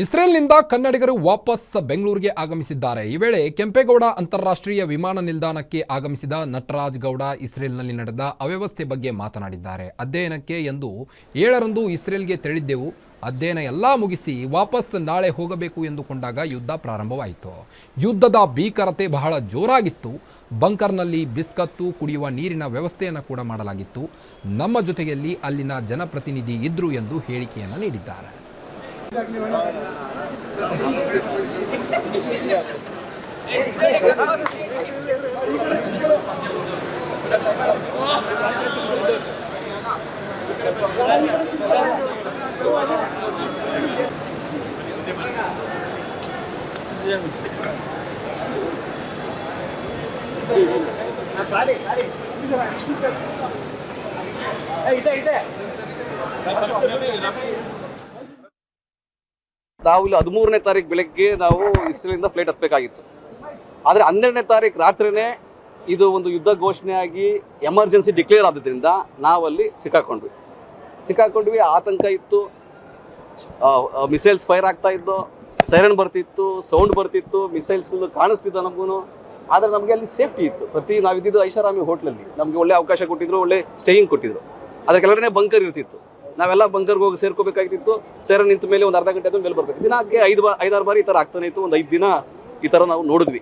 ಇಸ್ರೇಲ್ನಿಂದ ಕನ್ನಡಿಗರು ವಾಪಸ್ ಬೆಂಗಳೂರಿಗೆ ಆಗಮಿಸಿದ್ದಾರೆ. ಈ ವೇಳೆ ಕೆಂಪೇಗೌಡ ಅಂತಾರಾಷ್ಟ್ರೀಯ ವಿಮಾನ ನಿಲ್ದಾಣಕ್ಕೆ ಆಗಮಿಸಿದ ನಟರಾಜ್ ಗೌಡ ಇಸ್ರೇಲ್ನಲ್ಲಿ ನಡೆದ ಅವ್ಯವಸ್ಥೆ ಬಗ್ಗೆ ಮಾತನಾಡಿದ್ದಾರೆ. ಅಧ್ಯಯನಕ್ಕೆ ಎಂದು ಏಳರಂದು ಇಸ್ರೇಲ್ಗೆ ತೆರಳಿದ್ದೆವು. ಅಧ್ಯಯನ ಎಲ್ಲ ಮುಗಿಸಿ ವಾಪಸ್ ನಾಳೆ ಹೋಗಬೇಕು ಎಂದುಕೊಂಡಾಗ ಯುದ್ಧ ಪ್ರಾರಂಭವಾಯಿತು. ಯುದ್ಧದ ಭೀಕರತೆ ಬಹಳ ಜೋರಾಗಿತ್ತು. ಬಂಕರ್ನಲ್ಲಿ ಬಿಸ್ಕತ್ತು ಕುಡಿಯುವ ನೀರಿನ ವ್ಯವಸ್ಥೆಯನ್ನು ಕೂಡ ಮಾಡಲಾಗಿತ್ತು. ನಮ್ಮ ಜೊತೆಯಲ್ಲಿ ಅಲ್ಲಿನ ಜನಪ್ರತಿನಿಧಿ ಇದ್ರು ಎಂದು ಹೇಳಿಕೆಯನ್ನು ನೀಡಿದ್ದಾರೆ. Hey, you there, you there. ನಾವು ಇಲ್ಲಿ ಹದಿಮೂರನೇ ತಾರೀಕು ಬೆಳಗ್ಗೆ ನಾವು ಇಸ್ರೇಲಿಂದ ಫ್ಲೈಟ್ ಹತ್ತಬೇಕಾಗಿತ್ತು. ಆದರೆ ಹನ್ನೆರಡನೇ ತಾರೀಕು ರಾತ್ರಿನೇ ಇದು ಒಂದು ಯುದ್ಧ ಘೋಷಣೆ ಆಗಿ ಎಮರ್ಜೆನ್ಸಿ ಡಿಕ್ಲೇರ್ ಆದ್ರಿಂದ ನಾವಲ್ಲಿ ಸಿಕ್ಕಾಕೊಂಡ್ವಿ. ಸಿಕ್ಕಾಕೊಂಡ್ವಿ, ಆತಂಕ ಇತ್ತು. ಮಿಸೈಲ್ಸ್ ಫೈರ್ ಆಗ್ತಾ ಇದ್ದು ಸೈರನ್ ಬರ್ತಿತ್ತು ಸೌಂಡ್ ಬರ್ತಿತ್ತು ಮಿಸೈಲ್ಸ್ಗಳು ಕಾಣಿಸ್ತಿತ್ತು ನಮಗೂ ಆದರೆ ನಮಗೆ ಅಲ್ಲಿ ಸೇಫ್ಟಿ ಇತ್ತು. ಪ್ರತಿ ನಾವಿದ್ದಿದ್ದು ಐಷಾರಾಮಿ ಹೋಟ್ಲಲ್ಲಿ ನಮಗೆ ಒಳ್ಳೆ ಅವಕಾಶ ಕೊಟ್ಟಿದ್ರು, ಒಳ್ಳೆ ಸ್ಟೇಯಿಂಗ್ ಕೊಟ್ಟಿದ್ರು. ಅದಕ್ಕೆಲ್ಲರೇ ಬಂಕರ್ ಇರ್ತಿತ್ತು. ನಾವೆಲ್ಲ ಬಂಕರ್ಗೆ ಹೋಗಿ ಸೇರ್ಕೋಬೇಕಾಗಿತ್ತು ಸೇರ ನಿಂತ ಮೇಲೆ ಒಂದು ಅರ್ಧ ಗಂಟೆ ಆದ್ಮೇಲೆ ಮೇಲೆ ಬರ್ಬೇಕು. ದಿನಕ್ಕೆ ಐದು ಬಾ ಐದಾರು ಬಾರಿ ಈ ಥರ ಆಗ್ತಾನೆ ಇತ್ತು, ಒಂದು ಐದು ದಿನ ಈ ಥರ ನಾವು ನೋಡಿದ್ವಿ.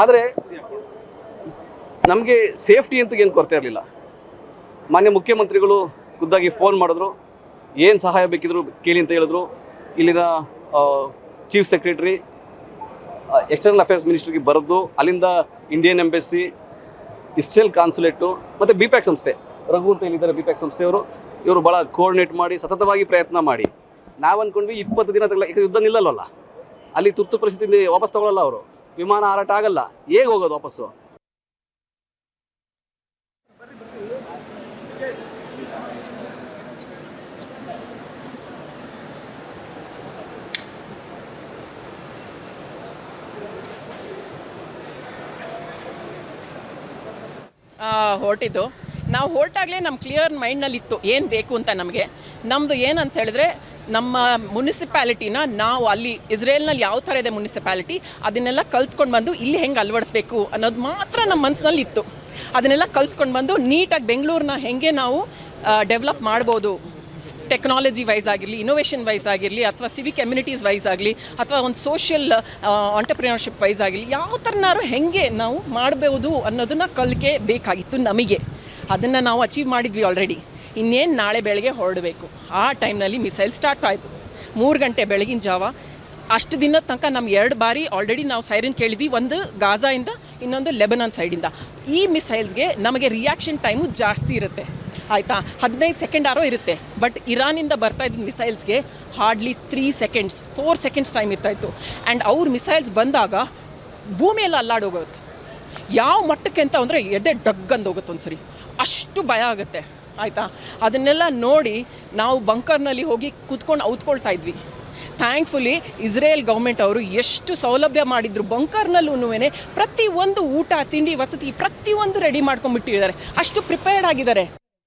ಆದರೆ ನಮಗೆ ಸೇಫ್ಟಿ ಅಂತ ಏನು ಕೊರತೆ ಇರಲಿಲ್ಲ. ಮಾನ್ಯ ಮುಖ್ಯಮಂತ್ರಿಗಳು ಖುದ್ದಾಗಿ ಫೋನ್ ಮಾಡಿದ್ರು. ಏನು ಸಹಾಯ ಬೇಕಿದ್ರು ಕೇಳಿ ಅಂತ ಹೇಳಿದ್ರು. ಇಲ್ಲಿನ ಚೀಫ್ ಸೆಕ್ರೆಟರಿ ಎಕ್ಸ್ಟರ್ನಲ್ ಅಫೇರ್ಸ್ ಮಿನಿಸ್ಟ್ರಿಗೆ ಬರೆದು, ಅಲ್ಲಿಂದ ಇಂಡಿಯನ್ ಎಂಬೆಸಿ ಇಸ್ರೇಲ್ ಕಾನ್ಸುಲೇಟು ಮತ್ತು ಬಿ ಪ್ಯಾಕ್ ಸಂಸ್ಥೆ, ರಘು ಅಂತ ಹೇಳಿದ್ದಾರೆ ಬಿ ಪ್ಯಾಕ್ ಸಂಸ್ಥೆಯವರು. ಇವರು ಭಾಳ ಕೋಆರ್ಡಿನೇಟ್ ಮಾಡಿ ಸತತವಾಗಿ ಪ್ರಯತ್ನ ಮಾಡಿ. ನಾವು ಅಂದ್ಕೊಂಡ್ವಿ ಇಪ್ಪತ್ತು ದಿನ ತಗಲ ಯುದ್ಧ ನಿಲ್ಲಲ್ವಲ್ಲ ಅಲ್ಲಿ ತುರ್ತು ಪರಿಸ್ಥಿತಿಯಿಂದ ವಾಪಸ್ ತಗೊಳ್ಳಲ್ಲ ಅವರು. ವಿಮಾನ ಹಾರಾಟ ಆಗಲ್ಲ. ಹೇಗೆ ಹೋಗೋದು ವಾಪಸ್ಸು? ಆ, ಹೊರಟಿದ್ದು. ನಾವು ಹೊರಟಾಗಲೇ ನಮ್ಮ ಕ್ಲಿಯರ್ ಮೈಂಡ್ನಲ್ಲಿತ್ತು ಏನು ಬೇಕು ಅಂತ ನಮಗೆ. ನಮ್ಮದು ಏನಂತ ಹೇಳಿದ್ರೆ, ನಮ್ಮ ಮುನಿಸಿಪ್ಯಾಲಿಟಿನ ನಾವು ಅಲ್ಲಿ, ಇಸ್ರೇಲ್ನಲ್ಲಿ ಯಾವ ಥರ ಇದೆ ಮುನಿಸಿಪ್ಯಾಲಿಟಿ ಅದನ್ನೆಲ್ಲ ಕಲ್ತ್ಕೊಂಡು ಬಂದು ಇಲ್ಲಿ ಹೆಂಗೆ ಅಳವಡಿಸ್ಬೇಕು ಅನ್ನೋದು ಮಾತ್ರ ನಮ್ಮ ಮನಸ್ಸಿನಲ್ಲಿ ಇತ್ತು ಅದನ್ನೆಲ್ಲ ಕಲ್ತ್ಕೊಂಡು ಬಂದು ನೀಟಾಗಿ ಬೆಂಗಳೂರನ್ನ ಹೆಂಗೆ ನಾವು ಡೆವಲಪ್ ಮಾಡ್ಬೋದು. ಟೆಕ್ನಾಲಜಿ ವೈಸ್ ಆಗಿರಲಿ ಇನೋವೇಷನ್ ವೈಸ್ ಆಗಿರಲಿ, ಅಥವಾ ಸಿವಿಕ್ ಕಮ್ಯುನಿಟೀಸ್ ವೈಸ್ ಆಗಲಿ, ಅಥವಾ ಒಂದು ಸೋಷಿಯಲ್ ಆಂಟರ್ಪ್ರಿನರ್ಶಿಪ್ ವೈಸ್ ಆಗಿರಲಿ ಯಾವ ಥರನಾರು ಹೆಂಗೆ ನಾವು ಮಾಡಬಹುದು ಅನ್ನೋದನ್ನ ಕಲಿಕೆ ಬೇಕಾಗಿತ್ತು ನಮಗೆ. ಅದನ್ನು ನಾವು ಅಚೀವ್ ಮಾಡಿದ್ವಿ ಆಲ್ರೆಡಿ ಇನ್ನೇನು ನಾಳೆ ಬೆಳಗ್ಗೆ ಹೊರಡಬೇಕು. ಆ ಟೈಮ್ನಲ್ಲಿ ಮಿಸೈಲ್ ಸ್ಟಾರ್ಟ್ ಆಯಿತು. ಮೂರು ಗಂಟೆ ಬೆಳಗಿನ ಜಾವ. ಅಷ್ಟು ದಿನದ ತನಕ ನಮ್ಮ ಎರಡು ಬಾರಿ ಆಲ್ರೆಡಿ ನಾವು ಸೈರನ್ ಕೇಳಿದ್ವಿ. ಒಂದು ಗಾಜಾಯಿಂದ, ಇನ್ನೊಂದು ಲೆಬನಾನ್ ಸೈಡಿಂದ ಈ ಮಿಸೈಲ್ಸ್ಗೆ ನಮಗೆ ರಿಯಾಕ್ಷನ್ ಟೈಮು ಜಾಸ್ತಿ ಇರುತ್ತೆ. ಆಯಿತಾ? ಹದಿನೈದು ಸೆಕೆಂಡ್ ಆರೋ ಇರುತ್ತೆ. ಬಟ್ ಇರಾನಿಂದ ಬರ್ತಾ ಇದ್ದ ಮಿಸೈಲ್ಸ್ಗೆ hardly three seconds four seconds time ಇರ್ತಾಯಿತ್ತು ಆ್ಯಂಡ್ ಅವ್ರ ಮಿಸೈಲ್ಸ್ ಬಂದಾಗ ಭೂಮಿಯೆಲ್ಲ ಅಲ್ಲಾಡೋಗುತ್ತೆ ಯಾವ ಮಟ್ಟಕ್ಕೆ ಅಂತ ಅಂದರೆ ಎದೆ ಡಗ್ಗಂದು ಹೋಗುತ್ತೆ ಒಂದ್ಸರಿ. ಅಷ್ಟು ಭಯ ಆಗುತ್ತೆ, ಆಯಿತಾ? ಅದನ್ನೆಲ್ಲ ನೋಡಿ ನಾವು ಬಂಕರ್ನಲ್ಲಿ ಹೋಗಿ ಕೂತ್ಕೊಂಡು ಔತ್ಕೊಳ್ತಾ ಇದ್ವಿ. ಥ್ಯಾಂಕ್ಫುಲಿ ಇಸ್ರೇಲ್ ಗೌರ್ಮೆಂಟ್ ಅವರು ಎಷ್ಟು ಸೌಲಭ್ಯ ಮಾಡಿದ್ರು ಬಂಕರ್ನಲ್ಲೂ ಪ್ರತಿ ಒಂದು ಊಟ, ತಿಂಡಿ, ವಸತಿ ಪ್ರತಿಯೊಂದು ರೆಡಿ ಮಾಡ್ಕೊಂಡ್ಬಿಟ್ಟಿದ್ದಾರೆ. ಅಷ್ಟು ಪ್ರಿಪೇರ್ಡ್ ಆಗಿದ್ದಾರೆ.